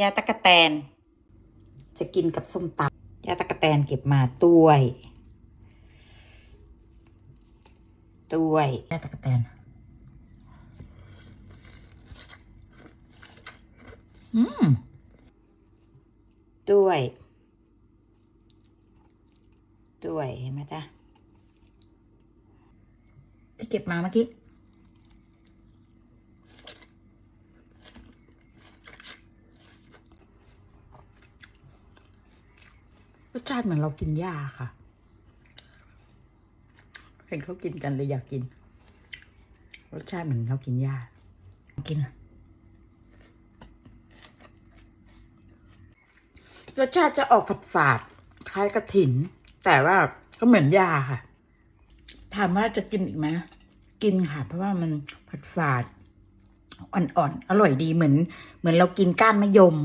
ยาตะกะแตน จะกินกับส้มตำยาตะกะแตนเก็บมาต้วยต้วยยาตะกะแตนอืมด้วย ด้วยเห็นไหมจ๊ะที่เก็บมาเมื่อกี้ รสชาติเหมือนเรากินหญ้าค่ะ เห็นเขากินกันเลยอยากกิน รสชาติเหมือนเรากินหญ้ากินรสชาติจะออกฝาดฝาดคล้ายกระถิน แต่ว่าก็เหมือนยาค่ะ ถามว่าจะกินอีกไหมกินค่ะ เพราะว่ามันฝาดฝาดอ่อนๆอร่อยดีเหมือน เหมือนเรากินก้านมะยม